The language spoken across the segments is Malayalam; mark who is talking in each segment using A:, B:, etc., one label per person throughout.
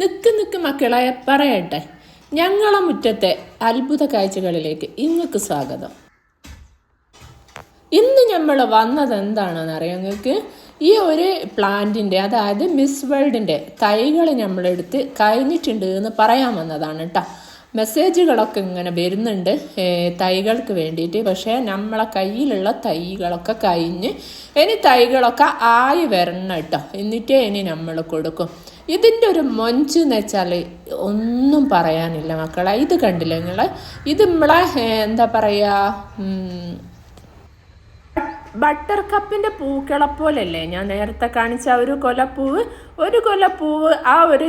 A: നിക്ക് നിക്ക് മക്കളെ പറയട്ടെ. ഞങ്ങളെ മുറ്റത്തെ അത്ഭുത കാഴ്ചകളിലേക്ക് ഇങ്ങക്ക് സ്വാഗതം. ഇന്ന് നമ്മൾ വന്നത് എന്താണെന്ന് അറിയാം നിങ്ങൾക്ക് ഈ ഒരു പ്ലാന്റിന്റെ അതായത് മിസ് വേൾഡിന്റെ തൈകൾ നമ്മളെടുത്ത് കഴിഞ്ഞിട്ടുണ്ട് എന്ന് പറയാൻ വന്നതാണ് കേട്ടോ മെസ്സേജുകളൊക്കെ ഇങ്ങനെ വരുന്നുണ്ട് തൈകൾക്ക് വേണ്ടിയിട്ട്. പക്ഷേ നമ്മളെ കയ്യിലുള്ള തൈകളൊക്കെ കഴിഞ്ഞ് ഇനി തൈകളൊക്കെ ആയി വരണം കേട്ടോ എന്നിട്ടേ ഇനി നമ്മൾ കൊടുക്കും. ഇതിന്റെ ഒരു മൊഞ്ച് എന്ന് വെച്ചാൽ ഒന്നും പറയാനില്ല മക്കളെ. ഇത് കണ്ടില്ല നിങ്ങൾ ഇത് നമ്മളെ എന്താ പറയുക ബട്ടർ കപ്പിന്റെ പൂക്കളെ ഞാൻ നേരത്തെ കാണിച്ച ഒരു കൊലപ്പൂവ്. ഒരു കൊലപ്പൂവ് ആ ഒരു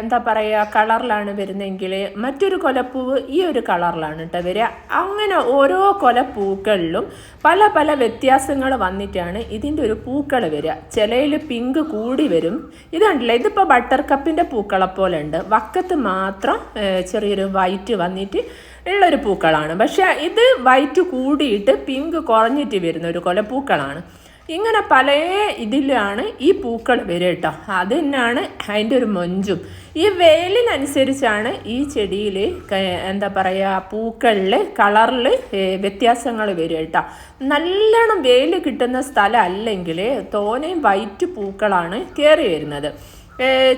A: എന്താ പറയുക കളറിലാണ് വരുന്നതെങ്കിൽ മറ്റൊരു കൊലപ്പൂവ് ഈ ഒരു കളറിലാണ് കേട്ടോ വരിക. അങ്ങനെ ഓരോ കൊലപ്പൂക്കളിലും പല പല വ്യത്യാസങ്ങൾ വന്നിട്ടാണ് ഇതിന്റെ ഒരു പൂക്കൾ വരിക. ചിലയിൽ പിങ്ക് കൂടി വരും. ഇതുണ്ടല്ലോ ഇതിപ്പോൾ ബട്ടർ കപ്പിന്റെ പൂക്കളെ പോലെ ഉണ്ട്. വക്കത്ത് മാത്രം ചെറിയൊരു വൈറ്റ് വന്നിട്ട് ഉള്ളൊരു പൂക്കളാണ്. പക്ഷേ ഇത് വൈറ്റ് കൂടിയിട്ട് പിങ്ക് കുറഞ്ഞിട്ട് വരുന്ന ഒരു കൊല പൂക്കളാണ്. ഇങ്ങനെ പല ഇതിലാണ് ഈ പൂക്കൾ വരിക കേട്ടോ അത് തന്നെയാണ് അതിന്റെ ഒരു മൊഞ്ചും. ഈ വെയിലിനനുസരിച്ചാണ് ഈ ചെടിയിൽ എന്താ പറയുക പൂക്കളിൽ കളറിൽ വ്യത്യാസങ്ങൾ വരിക കേട്ടോ നല്ലോണം വെയിൽ കിട്ടുന്ന സ്ഥലം അല്ലെങ്കിൽ തോനെയും വൈറ്റ് പൂക്കളാണ് കയറി വരുന്നത്.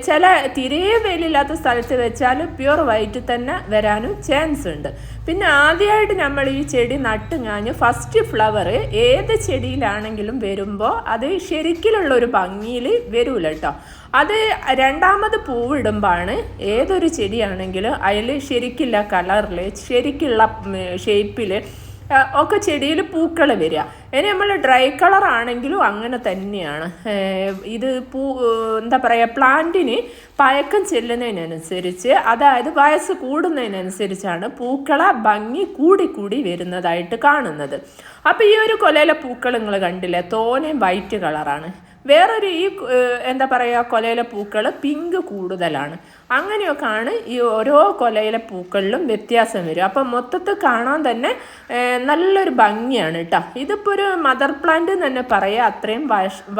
A: ചില തിരയെ വെയിലില്ലാത്ത സ്ഥലത്ത് വെച്ചാൽ പ്യുർ വൈറ്റ് തന്നെ വരാനും ചാൻസ് ഉണ്ട്. പിന്നെ ആദ്യമായിട്ട് നമ്മൾ ഈ ചെടി നട്ട് ഞാഞ്ഞ് ഫസ്റ്റ് ഫ്ലവർ ഏത് ചെടിയിലാണെങ്കിലും വരുമ്പോൾ അത് ശരിക്കിലുള്ള ഒരു ഭംഗിയിൽ വരൂല കേട്ടോ അത് രണ്ടാമത് പൂവിടുമ്പോഴാണ് ഏതൊരു ചെടിയാണെങ്കിലും അതിൽ ശരിക്കുള്ള കളറിൽ ശരിക്കുള്ള ഷേപ്പിൽ ഒക്കെ ചെടിയിൽ പൂക്കൾ വരിക. ഇനി നമ്മൾ ഡ്രൈ കളർ ആണെങ്കിലും അങ്ങനെ തന്നെയാണ്. ഇത് പൂ എന്താ പറയുക പ്ലാന്റിന് പഴക്കം ചെല്ലുന്നതിനനുസരിച്ച് അതായത് വയസ്സ് കൂടുന്നതിനനുസരിച്ചാണ് പൂക്കള ഭംഗി കൂടി കൂടി വരുന്നതായിട്ട് കാണുന്നത്. അപ്പോൾ ഈ ഒരു കൊലയിലെ പൂക്കൾ നിങ്ങൾ കണ്ടില്ലേ? തോനെ വൈറ്റ് കളറാണ്. വേറൊരു ഈ എന്താ പറയുക കൊലയിലെ പൂക്കൾ പിങ്ക് കൂടുതലാണ്. അങ്ങനെയൊക്കെയാണ് ഈ ഓരോ കൊലയിലെ പൂക്കളിലും വ്യത്യാസം വരും അപ്പം മൊത്തത്തിൽ കാണാൻ തന്നെ നല്ലൊരു ഭംഗിയാണ് കേട്ടോ ഇതിപ്പോൾ ഒരു മദർ പ്ലാന്റ് തന്നെ പറയാം. അത്രയും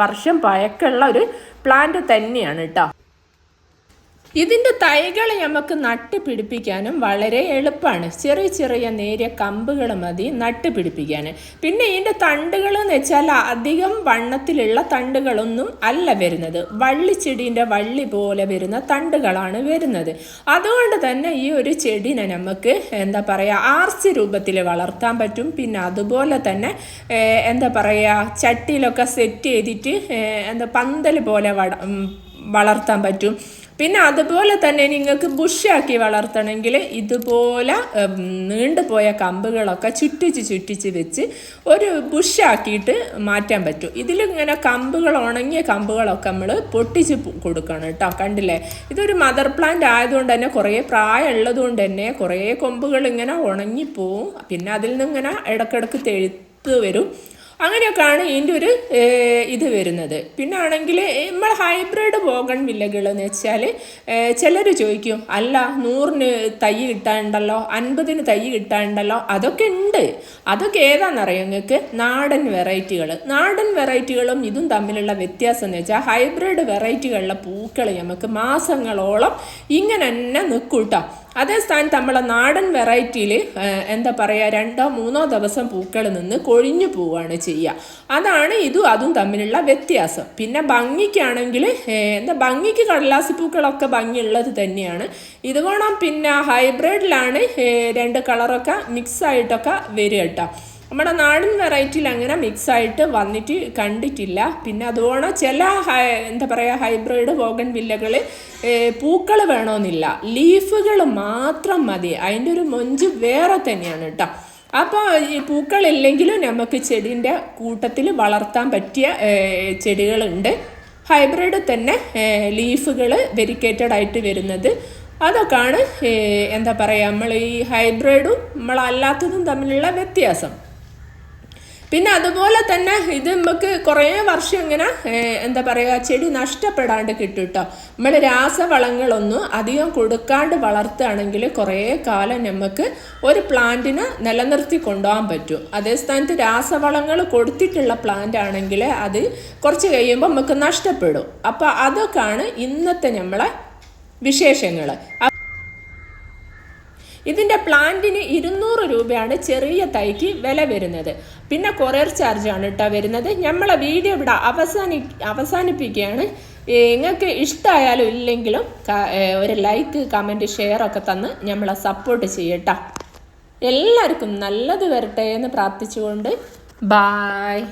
A: വർഷം പഴക്കമുള്ള ഒരു പ്ലാന്റ് തന്നെയാണ് കേട്ടോ ഇതിന്റെ തൈകൾ നമുക്ക് നട്ട് പിടിപ്പിക്കാനും വളരെ എളുപ്പമാണ്. ചെറിയ ചെറിയ നേരിയ കമ്പുകൾ മതി നട്ട് പിടിപ്പിക്കാൻ പിന്നെ ഇതിന്റെ തണ്ടുകൾ എന്ന് വെച്ചാൽ അധികം വണ്ണത്തിലുള്ള തണ്ടുകളൊന്നും അല്ല വരുന്നത്. വള്ളിച്ചെടീന്റെ വള്ളി പോലെ വരുന്ന തണ്ടുകളാണ് വരുന്നത്. അതുകൊണ്ട് തന്നെ ഈ ഒരു ചെടീനെ നമുക്ക് എന്താ പറയുക ആർച്ച് രൂപത്തിൽ വളർത്താൻ പറ്റും. പിന്നെ അതുപോലെ തന്നെ എന്താ പറയുക ചട്ടിയിലൊക്കെ സെറ്റ് ചെയ്തിട്ട് എന്താ പന്തൽ പോലെ വളർത്താൻ പറ്റും. പിന്നെ അതുപോലെ തന്നെ നിങ്ങൾക്ക് ബുഷാക്കി വളർത്തണമെങ്കിൽ ഇതുപോലെ നീണ്ടുപോയ കമ്പുകളൊക്കെ ചുറ്റിച്ച് ചുറ്റിച്ച് വെച്ച് ഒരു ബുഷാക്കിയിട്ട് മാറ്റാൻ പറ്റും. ഇതിലിങ്ങനെ കമ്പുകൾ ഉണങ്ങിയ കമ്പുകളൊക്കെ നമ്മൾ പൊട്ടിച്ച് കൊടുക്കണം കേട്ടോ. കണ്ടില്ലേ? ഇതൊരു മദർ പ്ലാന്റ് ആയതുകൊണ്ട് തന്നെ കുറേ പ്രായം ഉള്ളതുകൊണ്ട് തന്നെ കുറേ കൊമ്പുകൾ ഇങ്ങനെ ഉണങ്ങിപ്പോവും. പിന്നെ അതിൽ നിന്ന് ഇങ്ങനെ ഇടക്കിടക്ക് തെഴുത്ത് വരും. അങ്ങനെയൊക്കെയാണ് ഇതിന്റെ ഒരു ഇത് വരുന്നത്. പിന്നെ ആണെങ്കിൽ നമ്മൾ ഹൈബ്രിഡ് പോകൺ വില്ലകൾ എന്ന് വെച്ചാൽ ചിലർ ചോദിക്കും അല്ല നൂറിന് തൈ കിട്ടാണ്ടല്ലോ അൻപതിന് തൈ കിട്ടാണ്ടല്ലോ അതൊക്കെ ഉണ്ട്. അതൊക്കെ ഏതാണെന്നറിയാം നിങ്ങൾക്ക്? നാടൻ വെറൈറ്റികൾ നാടൻ വെറൈറ്റികളും ഇതും തമ്മിലുള്ള വ്യത്യാസം എന്ന് വെച്ചാൽ ഹൈബ്രിഡ് വെറൈറ്റികളിലെ പൂക്കൾ നമുക്ക് മാസങ്ങളോളം ഇങ്ങനെ തന്നെ നിൽക്കൂട്ടോ അതേ സ്ഥാനത്ത് നമ്മളെ നാടൻ വെറൈറ്റിയിൽ എന്താ പറയുക രണ്ടോ മൂന്നോ ദിവസം പൂക്കൾ നിന്ന് കൊഴിഞ്ഞു പോവുകയാണ് ചെയ്യുക അതാണ് ഇതും അതും തമ്മിലുള്ള വ്യത്യാസം. പിന്നെ ഭംഗിക്കാണെങ്കിൽ എന്താ ഭംഗിക്ക് കടലാസി പൂക്കളൊക്കെ ഭംഗിയുള്ളത് തന്നെയാണ്. ഇത് വേണം പിന്നെ ഹൈബ്രിഡിലാണ് രണ്ട് കളറൊക്കെ മിക്സ് ആയിട്ടൊക്കെ വരിക കേട്ടോ. നമ്മുടെ നാടൻ വെറൈറ്റിയിൽ അങ്ങനെ മിക്സ് ആയിട്ട് വന്നിട്ട് കണ്ടിട്ടില്ല. പിന്നെ അതുപോലെ ചില എന്താ പറയുക ഹൈബ്രിഡ് വോഗൺ വില്ലകൾ പൂക്കൾ വേണമെന്നില്ല. ലീഫുകൾ മാത്രം മതി. അതിന്റെ ഒരു മൊഞ്ച് വേറെ തന്നെയാണ് കേട്ടോ. അപ്പോൾ ഈ പൂക്കളില്ലെങ്കിലും നമുക്ക് ചെടീന്റെ കൂട്ടത്തിൽ വളർത്താൻ പറ്റിയ ചെടികളുണ്ട്. ഹൈബ്രിഡ് തന്നെ ലീഫുകൾ വെരിക്കേറ്റഡ് ആയിട്ട് വരുന്നത്. അതൊക്കെയാണ് എന്താ പറയുക നമ്മൾ ഈ ഹൈബ്രിഡും നമ്മളല്ലാത്തതും തമ്മിലുള്ള വ്യത്യാസം. പിന്നെ അതുപോലെ തന്നെ ഇത് നമുക്ക് കുറേ വർഷം ഇങ്ങനെ എന്താ പറയുക ചെടി നഷ്ടപ്പെടാണ്ട് കിട്ടും കേട്ടോ നമ്മൾ രാസവളങ്ങളൊന്നും അധികം കൊടുക്കാണ്ട് വളർത്തുകയാണെങ്കിൽ കുറേ കാലം നമുക്ക് ഒരു പ്ലാന്റിനെ നിലനിർത്തി കൊണ്ടുപോകാൻ പറ്റും. അതേ സ്ഥാനത്ത് രാസവളങ്ങൾ കൊടുത്തിട്ടുള്ള പ്ലാന്റ് ആണെങ്കിൽ അത് കുറച്ച് കഴിയുമ്പോൾ നമുക്ക് നഷ്ടപ്പെടും. അപ്പോൾ അതൊക്കെയാണ് ഇന്നത്തെ നമ്മളെ വിശേഷങ്ങൾ ഇതിന്റെ പ്ലാന്റിന് ഇരുന്നൂറ് രൂപയാണ് ചെറിയ തൈക്ക് വില വരുന്നത്. പിന്നെ കൊറിയർ ചാർജാണ് കേട്ടോ വരുന്നത്. നമ്മളെ വീഡിയോ ഇവിടെ അവസാനി അവസാനിപ്പിക്കുകയാണ്. നിങ്ങൾക്ക് ഇഷ്ടമായാലും ഇല്ലെങ്കിലും ഒരു ലൈക്ക് കമന്റ് ഷെയർ ഒക്കെ തന്ന് നമ്മളെ സപ്പോർട്ട് ചെയ്യട്ടോ. എല്ലാവർക്കും നല്ലത് വരട്ടെ എന്ന് പ്രാർത്ഥിച്ചുകൊണ്ട് ബായ്.